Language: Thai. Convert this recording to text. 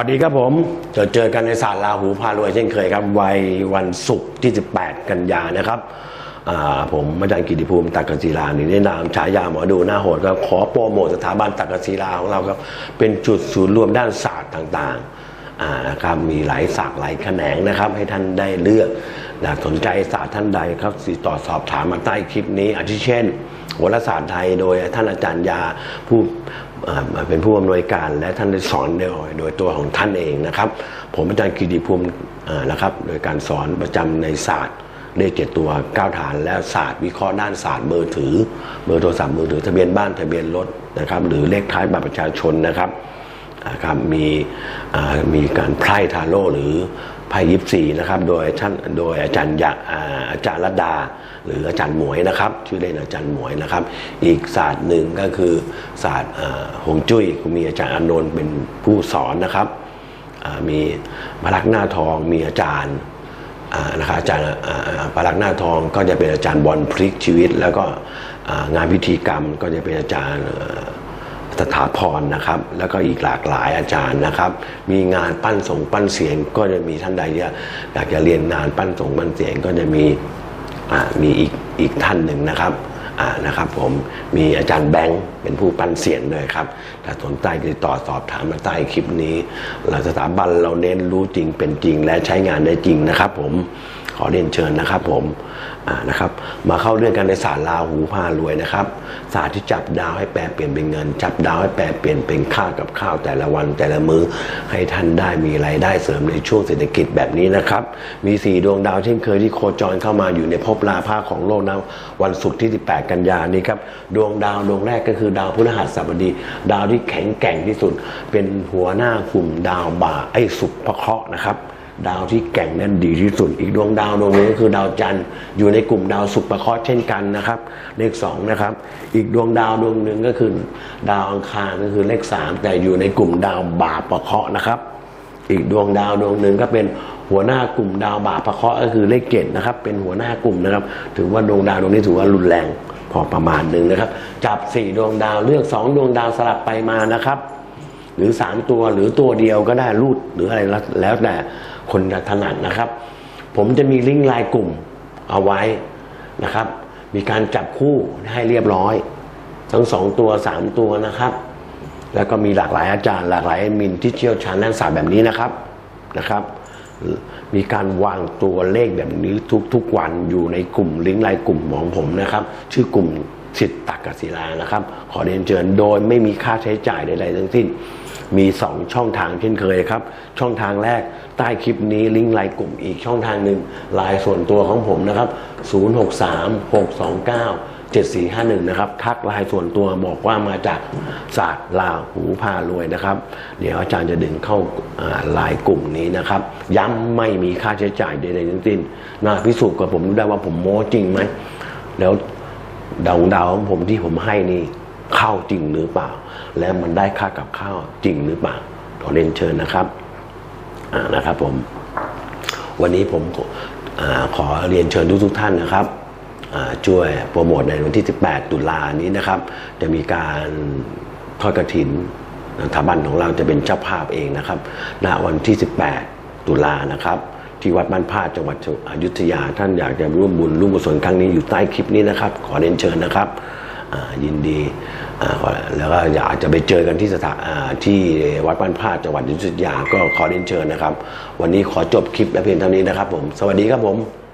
วัสดีครับผมเจอเจอกันในศาสตร์ลาหูพารวยเช่นเคยครับวัยวันศุกร์ที่ 18 กันยานะครับผมอาจารย์กิติภูมิตักกศิลาหนึ่งในนามฉายาหมอดูหน้าโหดก็ขอโปรโมทสถาบันตักกศิลาของเราครับเป็นจุดศูนย์รวมด้านศาสตร์ต่างๆนะครับมีหลายศาสตร์หลายแขนงนะครับ ให้ท่านได้เลือกหากสนใจศาสตร์ท่านใดครับติดต่อสอบถามมาใต้คลิปนี้อาทิเช่นโหราศาสตร์ไทยโดยท่านอาจารย์ยาผู้ เอ่อเป็นผู้อำนวยการและท่านได้สอนโดยโดยตัวของท่านเองนะครับ ผมอาจารย์กิติภูมินะครับ โดยการสอนประจำในศาสตร์เลขเจ็ดตัวเก้าฐานและศาสตร์วิเคราะห์ด้านศาสตร์เบอร์ถือเบอร์โทรศัพท์มือถือทะเบียนบ้านทะเบียนรถนะครับ หรือเลขท้ายบัตรประชาชนนะครับครับมีมีการไพร่ทาโร่หรือ ไพ่ยิปซีนะครับ โดยท่านโดยอาจารย์ยะอาอาจารย์รัตดา หรืออาจารย์หมวยนะครับ ชื่อเล่นอาจารย์หมวยนะครับ อีกศาสตร์หนึ่งก็คือศาสตร์อ่าฮวงจุ้ยมีอาจารย์อานนท์เป็นผู้สอนนะครับมีพลักหน้าทองมีอาจารย์นะครับอาจารย์อ่าอ่าปารักษ์หน้าทองก็จะเป็นอาจารย์บอลพลิกชีวิต แล้วก็งานพิธีกรรมก็จะเป็นอาจารย์ เอ่อสถาพรนะครับ แล้วก็อีกหลากหลายอาจารย์นะครับ มีงานปั้นส่งปั้นเสียงก็จะมีท่านใดที่อยากจะเรียนงานปั้นส่งปั้นเสียงก็จะมีมีอีกอีกท่านหนึ่งนะครับ นะครับผมมีอาจารย์แบงค์เป็นผู้ปั้นเสียงด้วยครับถ้าสนใจติดต่อสอบถามมาใต้คลิปนี้เราสถาบันเราเน้นรู้จริงเป็นจริงและใช้งานได้จริงนะครับ ผมขอเรียนเชิญนะครับผมนะครับ มาเข้าเรื่องกันในศาสตร์ลาหูพารวยนะครับศาสตร์ที่จับดาวให้แปลเปลี่ยนเป็นเงิน จับดาวให้แปลเปลี่ยนเป็นข้าวกับข้าวแต่ละวันแต่ละมื้อให้ท่านได้มีรายได้เสริมในช่วงเศรษฐกิจแบบนี้นะครับ มีสี่ดวงดาวเช่นเคยที่โคจรเข้ามาอยู่ในภพราภาของโลกนะวันศุกร์ที่ 18กันยานี้ครับดวงดาวดวงแรกก็คือดาวพฤหัสบดี ดาวที่แข็งแกร่งที่สุด เป็นหัวหน้ากลุ่มดาวบ่าไอ้สุขพระเคราะห์นะครับดาวที่แก่งนั้นดีที่สุด อีกดวงดาวดวงนึงก็คือดาวจันทร์อยู่ในกลุ่มดาวสุประเคราะห์เช่นกันนะครับ เลขสองนะครับ อีกดวงดาวดวงหนึ่งก็คือดาวอังคารก็คือเลขสามแต่อยู่ในกลุ่มดาวบาประเคราะห์นะครับ อีกดวงดาวดวงหนึ่งก็เป็นหัวหน้ากลุ่มดาวบาประเคราะห์ก็คือเลขเจ็ดนะครับ เป็นหัวหน้ากลุ่มนะครับ ถือว่าดวงดาวดวงนี้ถือว่ารุนแรง พอประมาณหนึ่งนะครับ จับสี่ดวงดาวเลือกสองดวงดาวสลับไปมานะครับ หรือสามตัวหรือตัวเดียวก็ได้รูดหรืออะไรแล้วแต่คนถนัดนะครับ ผมจะมีลิงก์ไลน์กลุ่มเอาไว้นะครับ มีการจับคู่ให้เรียบร้อย ทั้งสองตัวสามตัวนะครับ แล้วก็มีหลากหลายอาจารย์ หลากหลายมินที่เชี่ยวชาญด้านศาสตร์แบบนี้นะครับนะครับ มีการวางตัวเลขแบบนี้ทุกๆวันอยู่ในกลุ่มลิงก์ไลน์กลุ่มของผมนะครับ ชื่อกลุ่มสิทธิ์ตักกศิลานะครับ ขอเรียนเชิญโดยไม่มีค่าใช้จ่ายใดๆทั้งสิ้น มี 2 ช่องทางเช่นเคยครับ ช่องทางแรกใต้คลิปนี้ลิงก์ไลน์กลุ่มอีกช่องทางหนึ่งไลน์ส่วนตัวของผมนะครับ 063629 7451 นะครับ ทักไลน์ส่วนตัวบอกว่ามาจากศาสตร์ลาหูพารวยนะครับ เดี๋ยวอาจารย์จะดึงเข้าอ่าไลน์กลุ่มนี้นะครับ ย้ำไม่มีค่าใช้จ่ายใดๆทั้งสิ้นน่าพิสูจน์กับผมได้ว่าผมโม้จริงไหม แล้วดาวดาวของผมที่ผมให้นี่เข้าจริงหรือเปล่า และมันได้ค่ากับข้าวจริงหรือเปล่าขอเรียนเชิญนะครับนะครับผม วันนี้ผมขอขอเรียนเชิญทุกทุกๆท่านนะครับ ช่วยโปรโมทในวันที่ 18 ตุลานี้นะครับ จะมีการทอดกระถินสถาบันของเราจะเป็นเจ้าภาพเองนะครับณวันที่ 18 ตุลานะครับที่วัดบ้านพาดจังหวัดอยุธยา ท่านอยากจะร่วมบุญร่วมกุศลครั้งนี้อยู่ใต้คลิปนี้นะครับ ขอเรียนเชิญนะครับยินดีแล้วก็อยากจะไปเจอกันที่สถานที่วัดบ้านพาดจังหวัดอยุธยาก็ขอเรียนเชิญนะครับ วันนี้ขอจบคลิปเพียงเท่านี้นะครับผม สวัสดีครับผม